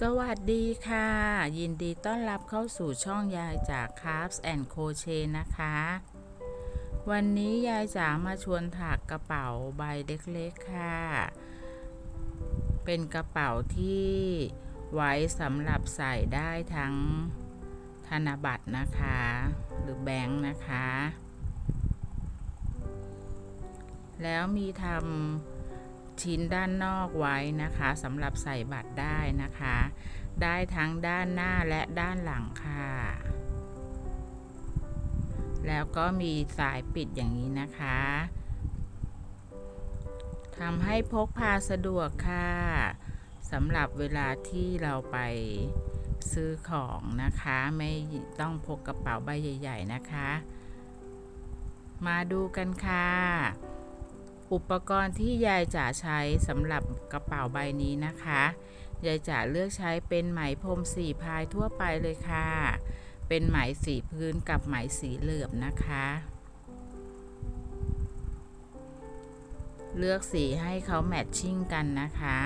สวัสดีค่ะ ยินดีต้อนรับเข้าสู่ช่องยายจาก Crafts and Crochet นะคะ วันนี้ยายจ๋ามาชวนถักกระเป๋าใบเล็กๆค่ะ เป็นกระเป๋าที่ไว้สำหรับใส่ได้ทั้งธนบัตรนะคะ หรือแบงค์นะคะ แล้วมีทำ ชิ้นด้านนอกไว้นะคะสำหรับใส่บัตรได้นะคะ ได้ทั้งด้านหน้าและด้านหลังค่ะ แล้วก็มีสายปิดอย่างนี้นะคะทำให้พกพาสะดวกค่ะสำหรับเวลาที่เราไปซื้อของนะคะ ไม่ต้องพกกระเป๋าใบใหญ่ ๆ นะคะ มาดูกันค่ะ อุปกรณ์ที่ยายจ๋าใช้สำหรับกระเป๋าใบนี้นะคะ ยายจ๋าเลือกใช้เป็นไหมพรมสีพายทั่วไปเลยค่ะ เป็นไหมสีพื้นกับไหมสีเหลือบนะคะ เลือกสีให้เขาแมทชิ่งกันนะคะ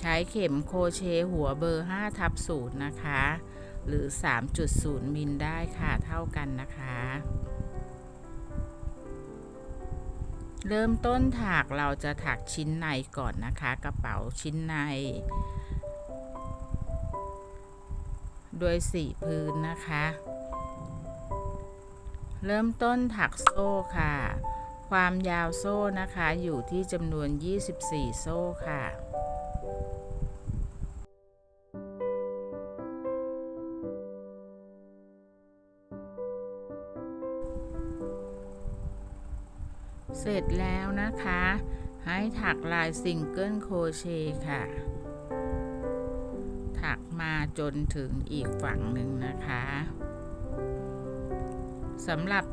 ใช้เข็มโคเชหัวเบอร์5ทับ0นะคะ หรือ 3.0 มิลได้ค่ะเท่ากันนะคะ เริ่มต้นถักเราจะถักชิ้นในก่อนนะคะ กระเป๋าชิ้นใน โดยสีพื้นนะคะ เริ่มต้นถักโซ่ค่ะ ความยาวโซ่นะคะอยู่ที่จำนวน 24 โซ่ค่ะ เสร็จแล้วนะคะ ให้ถักลายซิงเกิลโครเชต์ค่ะ ถักมาจนถึงอีกฝั่งหนึ่งนะคะสำหรับ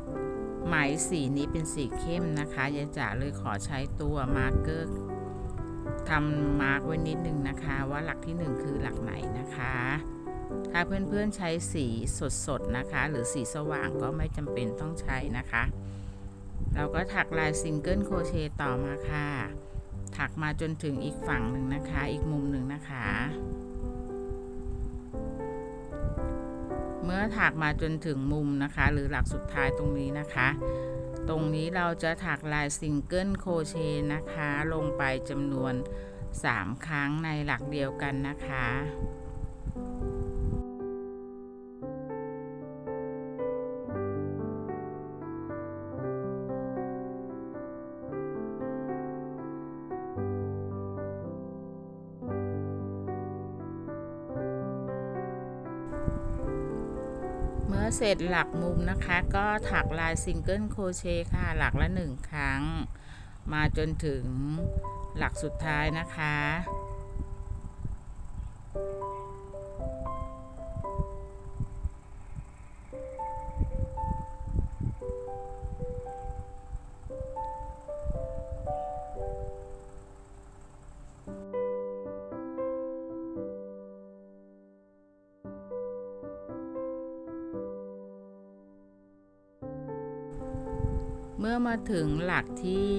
ไหมสีนี้เป็นสีเข้มนะคะยายจ๋าเลยขอใช้ตัวมาร์กเกอร์ทำมาร์กไว้นิดนึงนะคะ ว่าหลักที่ 1 คือหลักไหนนะคะ ถ้าเพื่อนๆใช้สีสดๆนะคะ หรือสีสว่างก็ไม่จำเป็นต้องใช้นะคะ เราก็ถักลายซิงเกิลโครเชต์ต่อมาค่ะ ถักมาจนถึงอีกฝั่งหนึ่งนะคะ อีกมุมหนึ่งนะคะ เมื่อถักมาจนถึงมุมนะคะ หรือหลักสุดท้ายตรงนี้นะคะ ตรงนี้เราจะถักลายซิงเกิลโครเชต์นะคะ ลงไปจำนวน 3 ครั้งในหลักเดียวกันนะคะ อเสร็จหลักมุมนะคะ ก็ถักลายซิงเกิลโคเชต์ค่ะ หลักละหนึ่งครั้ง มาจนถึงหลักสุดท้ายนะคะ ถึงหลักที่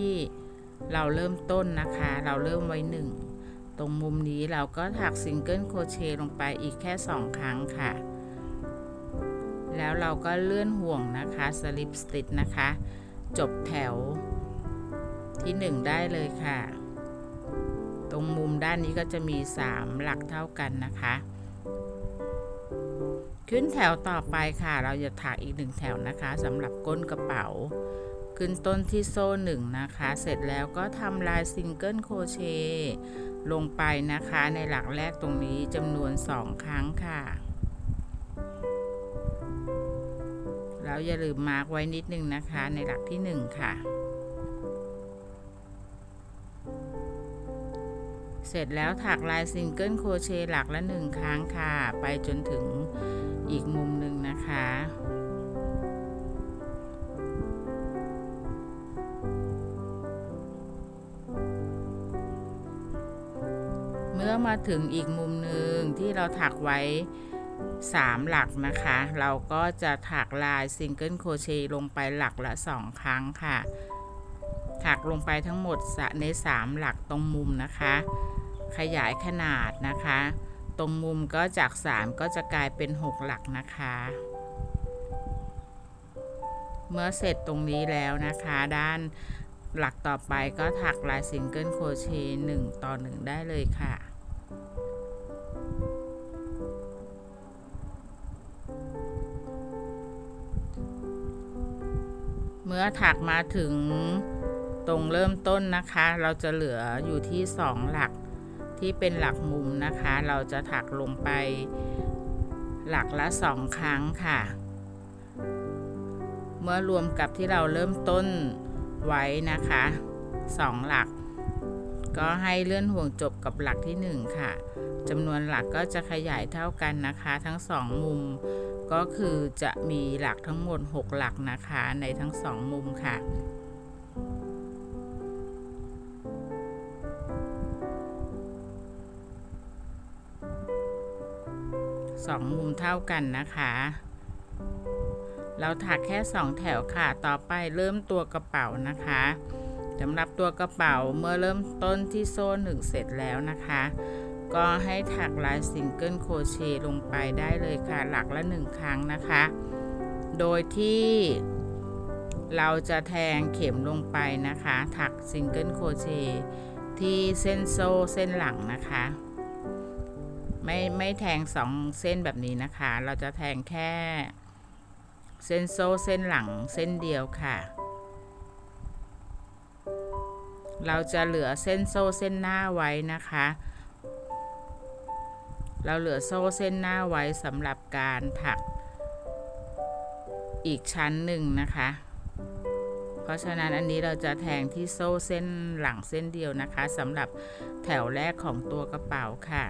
เราเริ่มต้นนะคะ เราเริ่มไว้หนึ่งตรงมุมนี้เราก็ถักซิงเกิลโครเชต์ลงไปอีกแค่สองครั้งค่ะ แล้วเราก็เลื่อนห่วงนะคะสลิปสติ t นะคะ จบแถวที่หนึ่งได้เลยค่ะ ตรงมุมด้านนี้ก็จะมี 3 หลักเท่ากันนะคะ ขึ้นแถวต่อไปค่ะ เราจะถักอีกหนึ่งแถวนะคะสำหรับก้นกระเป๋า ขึ้นต้นที่โซ่หนึ่งนะคะ เสร็จแล้วก็ทำลายซิงเกิลโครเชต์ลงไปนะคะในหลักแรกตรงนี้จำนวน 2 ครั้งค่ะ แล้วอย่าลืมมาร์กไว้นิดนึงนะคะในหลักที่ 1 ค่ะ เสร็จแล้วถักลายซิงเกิลโครเชต์หลักละ 1 ครั้งค่ะ ไปจนถึงอีกมุมหนึ่งนะคะ มื่อมาถึงอีกมุมหนึ่งที่เราถักไว้ 3 หลักนะคะ เราก็จะถักลายซิงเกิลโครเชต์ลงไปหลักละ 2 ครั้งค่ะ ถักลงไปทั้งหมดใน 3 หลักตรงมุมนะคะ ขยายขนาดนะคะ ตรงมุมก็จาก 3 ก็จะกลายเป็น 6 หลักนะคะ เมื่อเสร็จตรงนี้แล้วนะคะด้านหลักต่อไปก็ถักลายซิงเกิลโครเชต์1ต่อ 1 ได้เลยค่ะ เมื่อถักมาถึงตรงเริ่มต้นนะคะ เราจะเหลืออยู่ที่ 2 หลักที่เป็นหลักมุมนะคะ เราจะถักลงไปหลักละ 2 ครั้งค่ะ เมื่อรวมกับที่เราเริ่มต้นไว้นะคะ 2 หลัก ก็ให้เลื่อนห่วงจบกับหลักที่ 1 ค่ะจำนวนหลักก็จะขยายเท่ากันนะคะ ทั้ง 2 มุม ก็คือจะมีหลักทั้งหมด 6 หลักนะคะในทั้ง 2 มุมค่ะ สองมุมเท่ากันนะคะ เราถักแค่สองแถวค่ะ ต่อไปเริ่มตัวกระเป๋านะคะสำหรับตัวกระเป๋าเมื่อเริ่มต้นที่โซ่หนึ่งเสร็จแล้วนะคะ ก็ให้ถักลายซิงเกิลโครเชต์ลงไปได้เลยค่ะ หลักละหนึ่งครั้งนะคะ โดยที่เราจะแทงเข็มลงไปนะคะ ถักซิงเกิลโครเชต์ที่เส้นโซ่เส้นหลังนะคะ ไม่ไม่แทงสองเส้นแบบนี้นะคะ เราจะแทงแค่ เส้นโซ่เส้นหลังเส้นเดียวค่ะ เราจะเหลือเส้นโซ่เส้นหน้าไว้นะคะ เราเหลือโซ่เส้นหน้าไว้สำหรับการถักอีกชั้นหนึ่งนะคะ เพราะฉะนั้นอันนี้เราจะแทงที่โซ่เส้นหลังเส้นเดียวนะคะสำหรับแถวแรกของตัวกระเป๋าค่ะ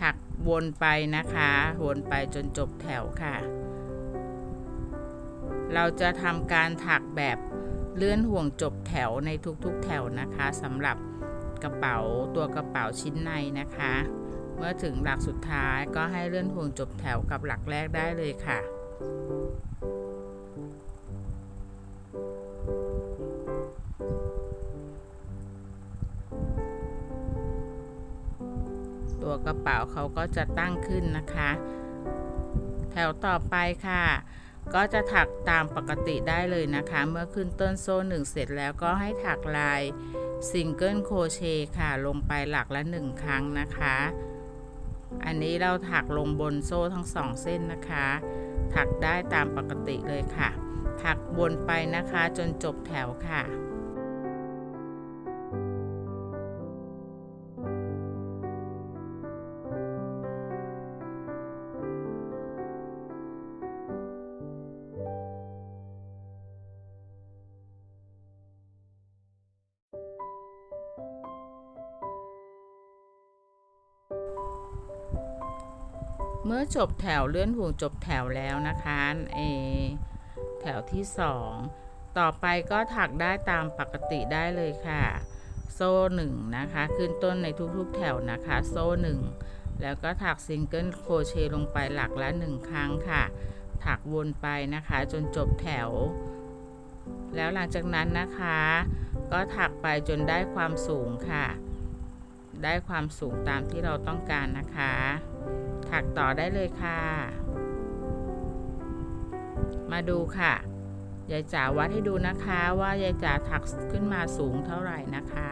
ถักวนไปนะคะ วนไปจนจบแถวค่ะ เราจะทำการถักแบบ เลื่อนห่วงจบแถวในทุกๆแถวนะคะสำหรับกระเป๋าตัวกระเป๋าชิ้นในนะคะ เมื่อถึงหลักสุดท้ายก็ให้เลื่อนห่วงจบแถวกับหลักแรกได้เลยค่ะตัวกระเป๋าเขาก็จะตั้งขึ้นนะคะ แถวต่อไปค่ะ ก็จะถักตามปกติได้เลยนะคะ เมื่อขึ้นต้นโซ่หนึ่งเสร็จแล้วก็ให้ถักลายซิงเกิลโคเชต์ค่ะ ลงไปหลักละหนึ่งครั้งนะคะ อันนี้เราถักลงบนโซ่ทั้งสองเส้นนะคะ ถักได้ตามปกติเลยค่ะ ถักวนไปนะคะจนจบแถวค่ะ จบแถวเลื่อนห่วงจบแถวแล้วนะคะเอแถวที่ 2 ต่อไปก็ถักได้ตามปกติได้เลยค่ะ โซ่1นะคะ ขึ้นต้นในทุกๆแถวนะคะ โซ่ 1 แล้วก็ถักซิงเกิลโครเชต์ลงไปหลักละ 1 ครั้งค่ะ ถักวนไปนะคะ จนจบแถว แล้วหลังจากนั้นนะคะ ก็ถักไปจนได้ความสูงค่ะ ได้ความสูงตามที่เราต้องการนะคะ ถักต่อได้เลยค่ะ มาดูค่ะ ยายจ๋าวัดให้ดูนะคะว่ายายจ๋าถักขึ้นมาสูงเท่าไหร่นะคะ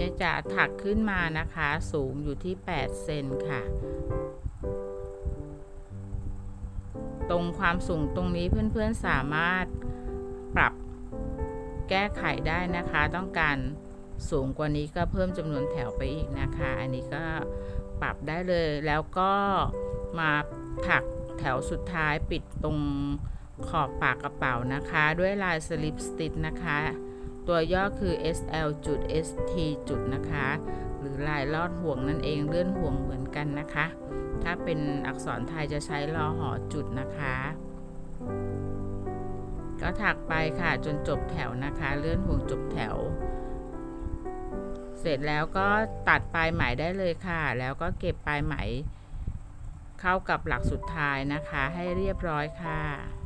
ยายจ๋าถักขึ้นมานะคะสูงอยู่ที่ 8 เซนค่ะ ตรงความสูงตรงนี้เพื่อนๆสามารถปรับแก้ไขได้นะคะต้องการ สูงกว่านี้ก็เพิ่มจำนวนแถวไปอีกนะคะ อันนี้ก็ปรับได้เลยแล้วก็มาถักแถวสุดท้ายปิดตรงขอบปากกระเป๋านะคะ ด้วยลายสลิปสติ t นะคะ ตัวย่อคือ SL จุด ST จุดนะคะ หรือลายลอดห่วงนั่นเองเลื่อนห่วงเหมือนกันนะคะ ถ้าเป็นอักษรไทยจะใช้รอหอจุดนะคะ ก็ถักไปค่ะจนจบแถวนะคะ เลื่อนห่วงจบแถว เสร็จแล้วก็ตัดปลายไหมได้เลยค่ะ แล้วก็เก็บปลายไหม เข้ากับหลักสุดท้ายนะคะ ให้เรียบร้อยค่ะ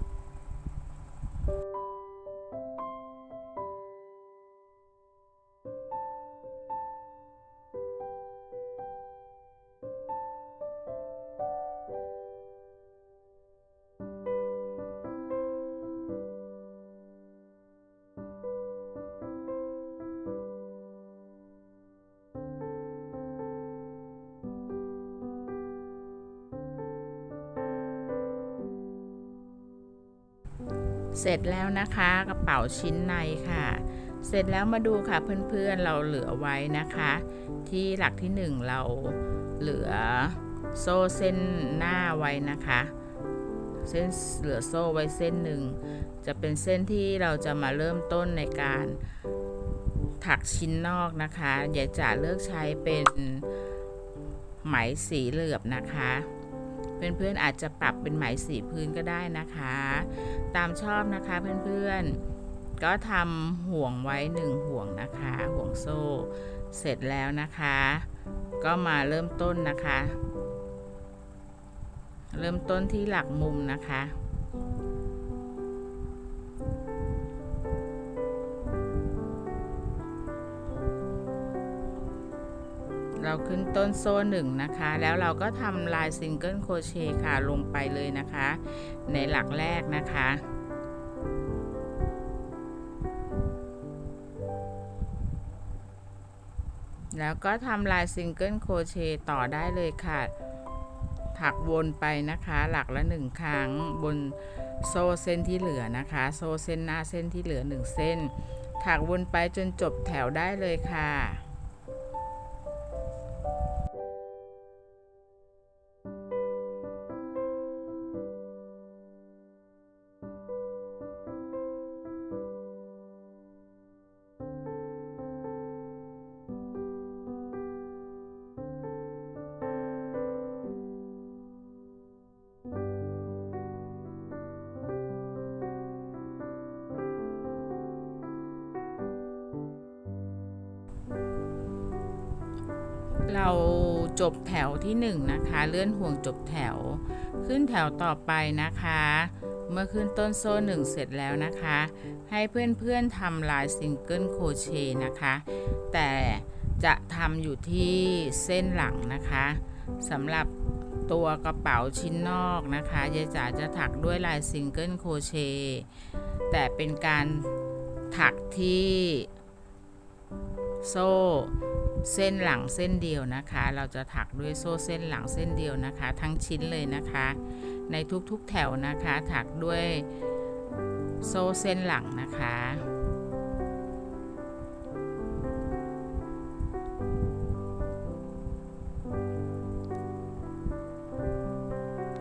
ร็จแล้วนะคะกระเป๋าชิ้นในค่ะ เสร็จแล้วมาดูค่ะเพื่อนๆเราเหลือไว้นะคะ ที่หลักที่หนึ่งเราเหลือโซ่เส้นหน้าไว้นะคะ เส้นเหลือโซ่ไว้เส้นหนึ่งจะเป็นเส้นที่เราจะมาเริ่มต้นในการถักชิ้นนอกนะคะ อย่าจะเลือกใช้เป็นไหมสีเหลือบนะคะ เพื่อนๆอาจจะปรับเป็นไหมสีพื้นก็ได้นะคะ ตามชอบนะคะเพื่อนๆ ก็ทำห่วงไว้หนึ่งห่วงนะคะ ห่วงโซ่ เสร็จแล้วนะคะ ก็มาเริ่มต้นนะคะ เริ่มต้นที่หลักมุมนะคะ เราขึ้นต้นโซ่หนึ่งนะคะ แล้วเราก็ทำลายซิงเกิลโครเชต์ค่ะลงไปเลยนะคะ ในหลักแรกนะคะแล้วก็ทำลายซิงเกิลโครเชต์ต่อได้เลยค่ะ ถักวนไปนะคะหลักละหนึ่งครั้งบนโซ่เส้นที่เหลือนะคะ โซ่เส้นหน้าเส้นที่เหลือหนึ่งเส้น ถักวนไปจนจบแถวได้เลยค่ะ เราจบแถวที่1นนะคะ เลื่อนห่วงจบแถว ขึ้นแถวต่อไปนะคะ เมื่อขึ้นต้นโซ่หนึ่งเสร็จแล้วนะคะ ให้เพื่อนๆทำลายซิงเกิลโครเชต์นะคะ แต่จะทำอยู่ที่เส้นหลังนะคะสำหรับตัวกระเป๋าชิ้นนอกนะคะยายจ๋าจะถักด้วยลายซิงเกิลโครเชต์แต่เป็นการถักที่โซ่ เส้นหลังเส้นเดียวนะคะ เราจะถักด้วยโซ่เส้นหลังเส้นเดียวนะคะ ทั้งชิ้นเลยนะคะ ในทุกๆแถวนะคะ ถักด้วยโซ่เส้นหลังนะคะ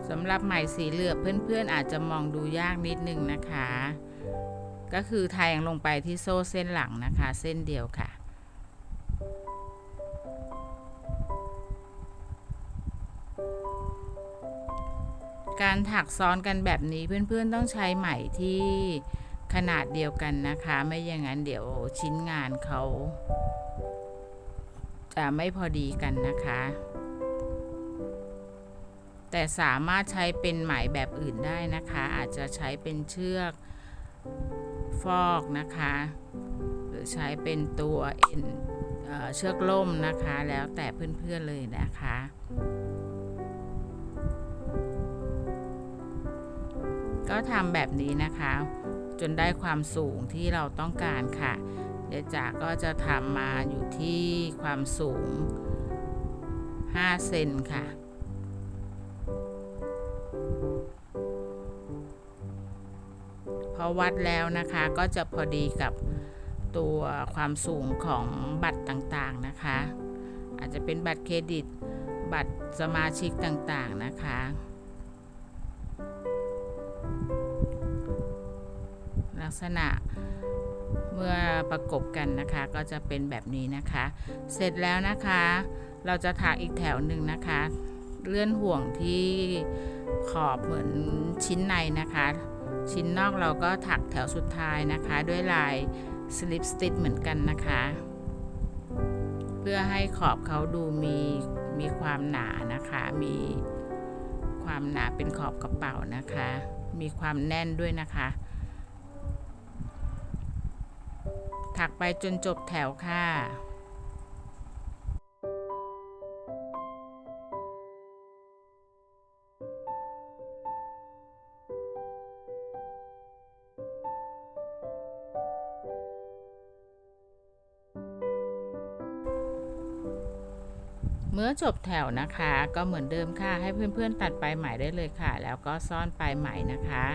สำหรับไหมสีเหลือบเพื่อนๆอาจจะมองดูยากนิดนึงนะคะ ก็คือแทงลงไปที่โซ่เส้นหลังนะคะ เส้นเดียวค่ะ การถักซ้อนกันแบบนี้เพื่อนๆต้องใช้ไหมที่ขนาดเดียวกันนะคะ ไม่อย่างนั้นเดี๋ยวชิ้นงานเขา จะไม่พอดีกันนะคะ แต่สามารถใช้เป็นไหมแบบอื่นได้นะคะ อาจจะใช้เป็นเชือกฟอกนะคะ หรือใช้เป็นตัวเอ็นเชือกล่มนะคะ แล้วแต่เพื่อนๆเลยนะคะ ก็ทำแบบนี้นะคะ จนได้ความสูงที่เราต้องการค่ะเดี๋ยวจ๋าก็จะทำมาอยู่ที่ความสูง 5 เซนค่ะพอวัดแล้วนะคะก็จะพอดีกับตัวความสูงของบัตรต่างๆนะคะ อาจจะเป็นบัตรเครดิต บัตรสมาชิกต่างๆนะคะ ลักษณะเมื่อประกบกันนะคะก็จะเป็นแบบนี้นะคะ เสร็จแล้วนะคะ เราจะถักอีกแถวหนึ่งนะคะ เลื่อนห่วงที่ขอบเหมือนชิ้นในนะคะ ชิ้นนอกเราก็ถักแถวสุดท้ายนะคะ ด้วยลายสลิปสติ c เหมือนกันนะคะ เพื่อให้ขอบเขาดูมีมีความหนานะคะ มีความหนาเป็นขอบกระเป๋านะคะ มีความแน่นด้วยนะคะ ถักไปจนจบแถวค่ะ เมื่อจบแถวนะคะ ก็เหมือนเดิมค่ะ ให้เพื่อนๆตัดปลายไหมได้เลยค่ะ แล้วก็ซ่อนปลายไหมนะคะ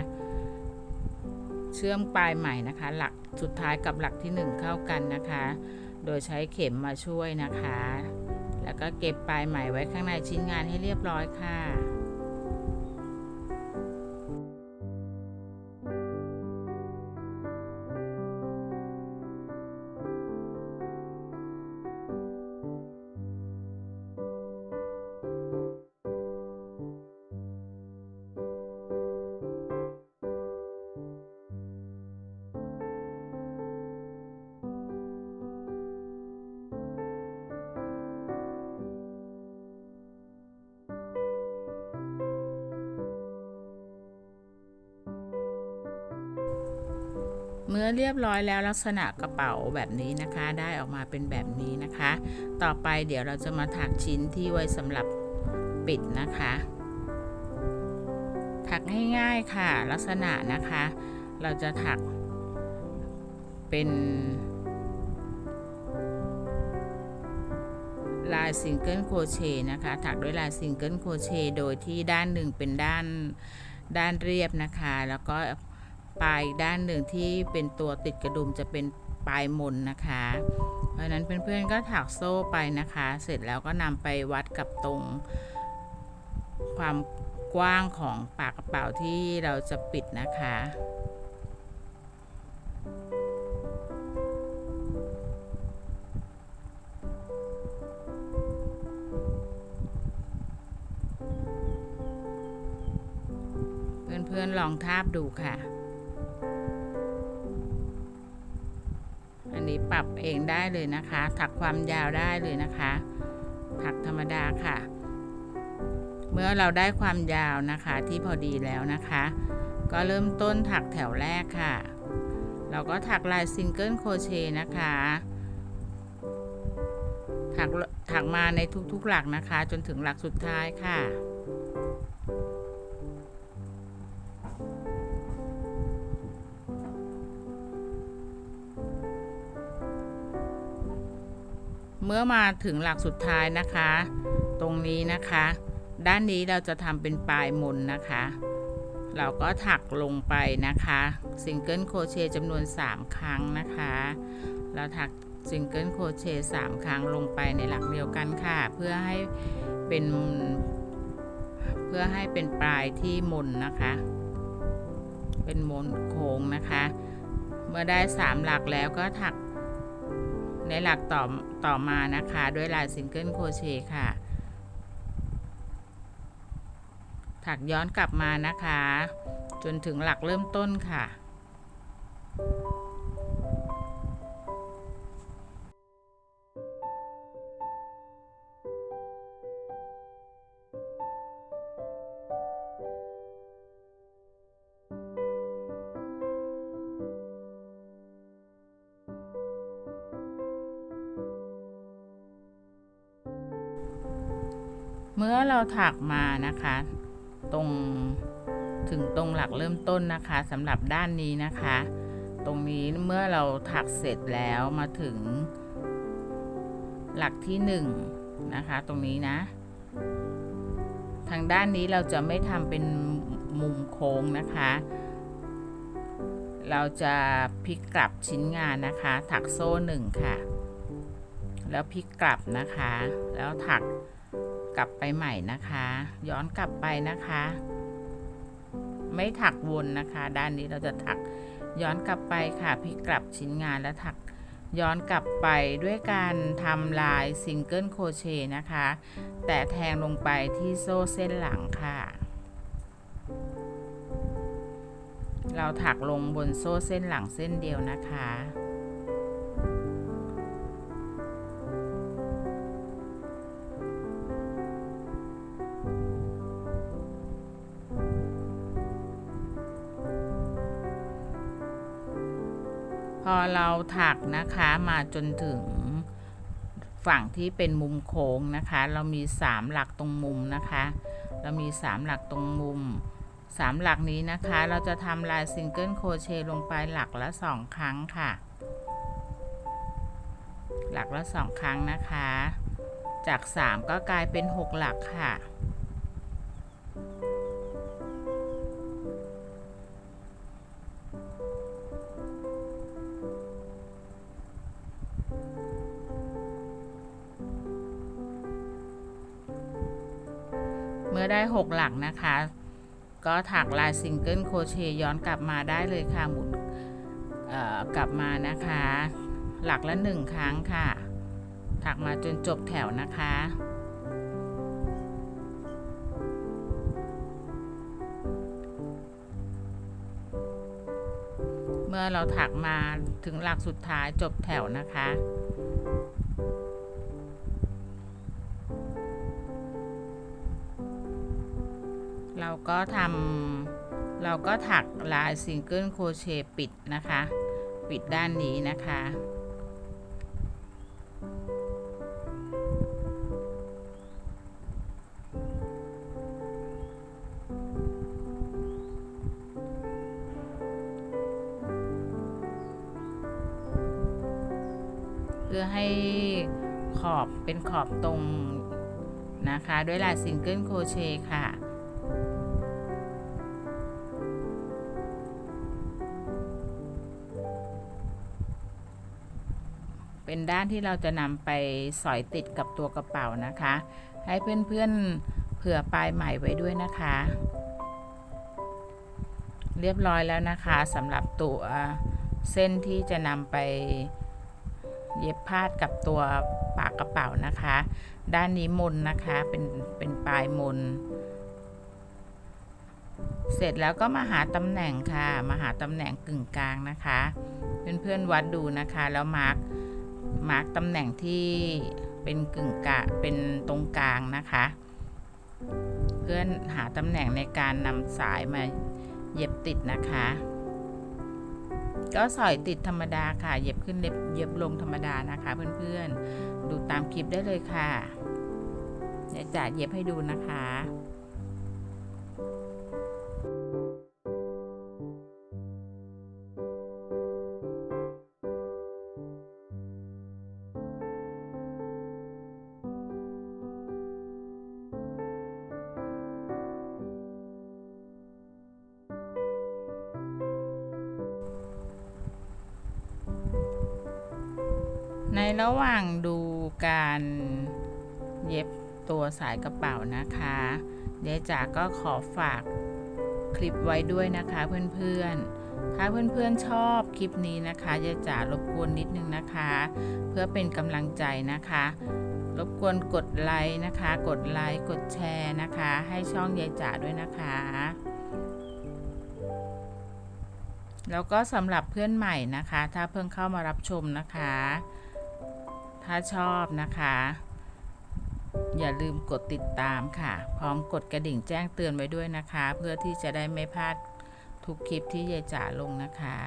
เชื่อมปลายไหมนะคะ หลักสุดท้ายกับหลักที่ 1 เข้ากันนะคะ โดยใช้เข็มมาช่วยนะคะ แล้วก็เก็บปลายไหมไว้ข้างในชิ้นงานให้เรียบร้อยค่ะ เมื่อเรียบร้อยแล้วลักษณะกระเป๋าแบบนี้นะคะ ได้ออกมาเป็นแบบนี้นะคะ ต่อไปเดี๋ยวเราจะมาถักชิ้นที่ไว้สำหรับปิดนะคะ ถักง่ายๆค่ะ ลักษณะนะคะ เราจะถักเป็นลายซิงเกิลโครเชต์นะคะ ถักด้วยลายซิงเกิลโครเชต์โดยที่ด้านหนึ่งเป็นด้านด้านเรียบนะคะ แล้วก็ ปลายด้านหนึ่งที่เป็นตัวติดกระดุมจะเป็นปลายมนนะคะ เพราะนั้นเพื่อนๆก็ถักโซ่ไปนะคะ เสร็จแล้วก็นำไปวัดกับตรง ความกว้างของปากกระเป๋าที่เราจะปิดนะคะเพื่อนๆลองทาบดูค่ะ นนี้ปรับเองได้เลยนะคะ ถักความยาวได้เลยนะคะ ถักธรรมดาค่ะ เมื่อเราได้ความยาวนะคะที่พอดีแล้วนะคะ ก็เริ่มต้นถักแถวแรกค่ะ เราก็ถักลายซิงเกิลโคเชนะคะ ถักถักมาในทุกๆหลักนะคะ จนถึงหลักสุดท้ายค่ะ เมื่อมาถึงหลักสุดท้ายนะคะ ตรงนี้นะคะ ด้านนี้เราจะทำเป็นปลายมนนะคะ เราก็ถักลงไปนะคะซิงเกิลโครเชต์จำนวน 3 ครั้งนะคะ เราถักซิงเกิลโครเชต์3ครั้งลงไปในหลักเดียวกันค่ะ เพื่อให้เป็นเพื่อให้เป็นปลายที่มนนะคะ เป็นมนโค้งนะคะ เมื่อได้3หลักแล้วก็ถัก ในหลักต่อต่อมานะคะด้วยลายซิงเกิลโครเชต์ค่ะ ถักย้อนกลับมานะคะ จนถึงหลักเริ่มต้นค่ะ มื่อเราถักมานะคะ ตรงถึงตรงหลักเริ่มต้นนะคะสำหรับด้านนี้นะคะ ตรงนี้เมื่อเราถักเสร็จแล้วมาถึง หลักที่หนึ่งนะคะ ตรงนี้นะ ทางด้านนี้เราจะไม่ทำเป็นมุมโค้งนะคะ เราจะพลิกกลับชิ้นงานนะคะ ถักโซ่หนึ่งค่ะ แล้วพลิกกลับนะคะ แล้วถัก กลับไปใหม่นะคะ ย้อนกลับไปนะคะ ไม่ถักวนนะคะ ด้านนี้เราจะถักย้อนกลับไปค่ะพลิกกลับชิ้นงานแล้วถักย้อนกลับไปด้วยการทำลายซิงเกิลโคเชต์นะคะ แต่แทงลงไปที่โซ่เส้นหลังค่ะ เราถักลงบนโซ่เส้นหลังเส้นเดียวนะคะ อเราถักนะคะมาจนถึงฝั่งที่เป็นมุมโค้งนะคะ เรามี 3 หลักตรงมุมนะคะ เรามี 3 หลักตรงมุม 3 หลักนี้นะคะ เราจะทำลายซิงเกิลโครเชต์ลงไปหลักละ 2 ครั้งค่ะ หลักละ 2 ครั้งนะคะ จาก 3 ก็กลายเป็น 6 หลักค่ะ ได้ 6 หลักนะคะ ก็ถักลายซิงเกิลโครเชย้อนกลับมาได้เลยค่ะหมุนเอ่อกลับมานะคะ หลักละ1ครั้งค่ะ ถักมาจนจบแถวนะคะเมื่อเราถักมาถึงหลักสุดท้ายจบแถวนะคะ ก็ทำเราก็ถักลายซิงเกิลโครเชต์ปิดนะคะ ปิดด้านนี้นะคะเพื่อให้ขอบเป็นขอบตรงนะคะ ด้วยลายซิงเกิลโครเชต์ค่ะ เป็นด้านที่เราจะนำไปสอยติดกับตัวกระเป๋านะคะ ให้เพื่อนๆเผื่อปลายใหม่ไว้ด้วยนะคะ เรียบร้อยแล้วนะคะสำหรับตัวเส้นที่จะนำไปเย็บพาดกับตัวปากกระเป๋านะคะ ด้านนี้มนนะคะเป็นเป็นปลายมน เสร็จแล้วก็มาหาตำแหน่งค่ะ มาหาตำแหน่งกึ่งกลางนะคะ เพื่อนๆวัดดูนะคะแล้วมาร์ก มาร์กตำแหน่งที่เป็นกึ่งกะเป็นตรงกลางนะคะ เพื่อนหาตำแหน่งในการนำสายมาเย็บติดนะคะ ก็สอยติดธรรมดาค่ะ เย็บขึ้นเย็บเย็บลงธรรมดานะคะ เพื่อนๆ ดูตามคลิปได้เลยค่ะเดี๋ยวจะเย็บให้ดูนะคะายกระเป๋านะคะเดี๋ยวจ๋าก็ขอฝากคลิปไว้ด้วยนะคะเพื่อนๆ ถ้าเพื่อนๆชอบคลิปนี้นะคะยายจ๋ารบกวนนิดนึงนะคะ เพื่อเป็นกำลังใจนะคะรบกวนกดไลค์นะคะ กดไลค์ กดแชร์นะคะ ให้ช่องยายจ๋าด้วยนะคะ แล้วก็สำหรับเพื่อนใหม่นะคะ ถ้าเพิ่งเข้ามารับชมนะคะ ถ้าชอบนะคะ อย่าลืมกดติดตามค่ะ พร้อมกดกระดิ่งแจ้งเตือนไว้ด้วยนะคะ เพื่อที่จะได้ไม่พลาดทุกคลิปที่ยายจ๋าลงนะคะ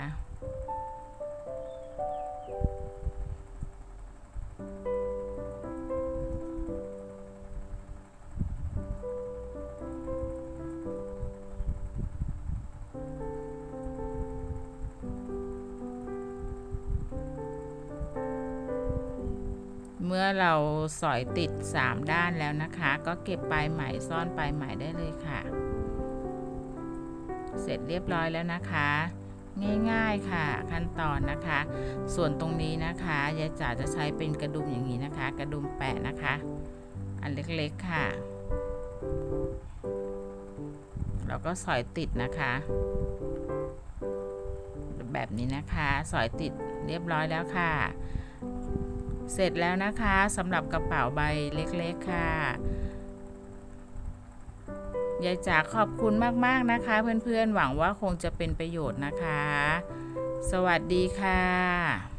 เมื่อเราสอยติด 3 ด้านแล้วนะคะ ก็เก็บปลายไหมซ่อนปลายไหมได้เลยค่ะ เสร็จเรียบร้อยแล้วนะคะ ง่ายๆค่ะขั้นตอนนะคะ ส่วนตรงนี้นะคะยายจ๋าจะใช้เป็นกระดุมอย่างนี้นะคะ กระดุมแปะนะคะ อันเล็กๆค่ะแล้วก็สอยติดนะคะ แบบนี้นะคะ สอยติดเรียบร้อยแล้วค่ะ เสร็จแล้วนะคะสำหรับกระเป๋าใบเล็กๆค่ะยายจ๋าขอบคุณมากๆนะคะ เพื่อนๆหวังว่าคงจะเป็นประโยชน์นะคะ สวัสดีค่ะ